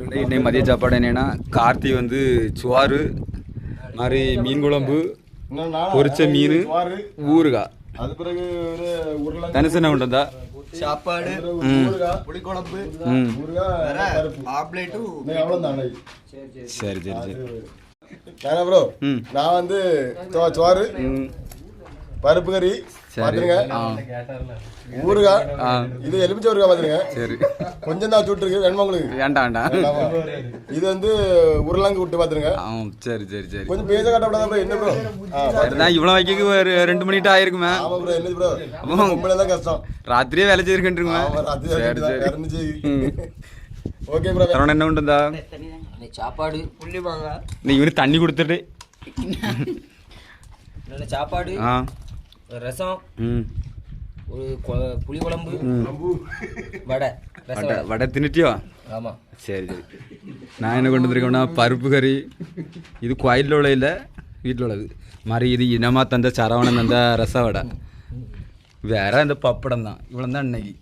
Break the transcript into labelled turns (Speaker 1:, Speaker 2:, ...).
Speaker 1: இன்னைக்கு மதிய சாப்பாடு என்னன்னா கார்த்தி வந்து சுவாறு மாதிரி மீன் குழம்பு பொரிச்ச மீன் ஊறுகாய்.
Speaker 2: அது பிறகு ஒரு உருளைக்கிழங்கு,
Speaker 1: தனுசு என்ன கொண்டு வந்தா?
Speaker 3: சாப்பாடு புளிக்குழம்பு.
Speaker 1: சரி சரி சரி? ம்.
Speaker 2: நான் வந்து சோ- சோறு
Speaker 1: ம்.
Speaker 2: பருப்பு கறி பாத்துருங்க.
Speaker 1: ஆ.
Speaker 2: ஊறுகாய்
Speaker 1: ஆ.
Speaker 2: இது எலுமிச்சை ஊறுகாய் பாத்துருங்க.
Speaker 1: சரி.
Speaker 2: கொஞ்சம் தான் சுட்டு இருக்கு. வேணுமா உங்களுக்கு?
Speaker 1: வேண்டாம்.
Speaker 2: இது வந்து உருளைங்க விட்டு பாத்துருங்க.
Speaker 1: ஆ சரி சரி சரி.
Speaker 2: கொஞ்சம் பேச காட்டப்படாத bro? என்ன ப்ரோ
Speaker 1: சரிதான் இவ்வளோ வைக்க ஒரு ரெண்டு மணிட்டு ஆயிருக்குமே.
Speaker 2: ஆமா ப்ரோ என்ன ப்ரோ
Speaker 1: அப்போ-
Speaker 2: தான் கஷ்டம்.
Speaker 1: ராத்திரியே வேலை
Speaker 2: ராத்திரி தான் இருந்துச்சு. ஓகே ப்ரோ
Speaker 1: தரவண என்ன
Speaker 3: இன்னைக்கு சாப்பாடு. புள்ளி
Speaker 1: நீ இவனு தண்ணி கொடுத்துட்டு
Speaker 3: சாப்பாடு.
Speaker 1: ஆ.
Speaker 3: ரசம்
Speaker 1: ம்.
Speaker 3: ஒரு புளி குழம்பு
Speaker 1: வடை
Speaker 3: வடை.
Speaker 1: வடை. தின்னுட்டியோ?
Speaker 3: ஆமா.
Speaker 1: சரி சரி. நான் என்ன கொண்டு வந்திருக்கேன்னா பருப்பு கறி. இது கோயிலில் உள்ள இல்லை வீட்டில் உள்ளது. மாதிரி இது இனமாக தந்த சரவணன் தந்த ரச வடை. வேற இந்த பப்படம் தான் இவ்வளோ தான் இன்னைக்கு.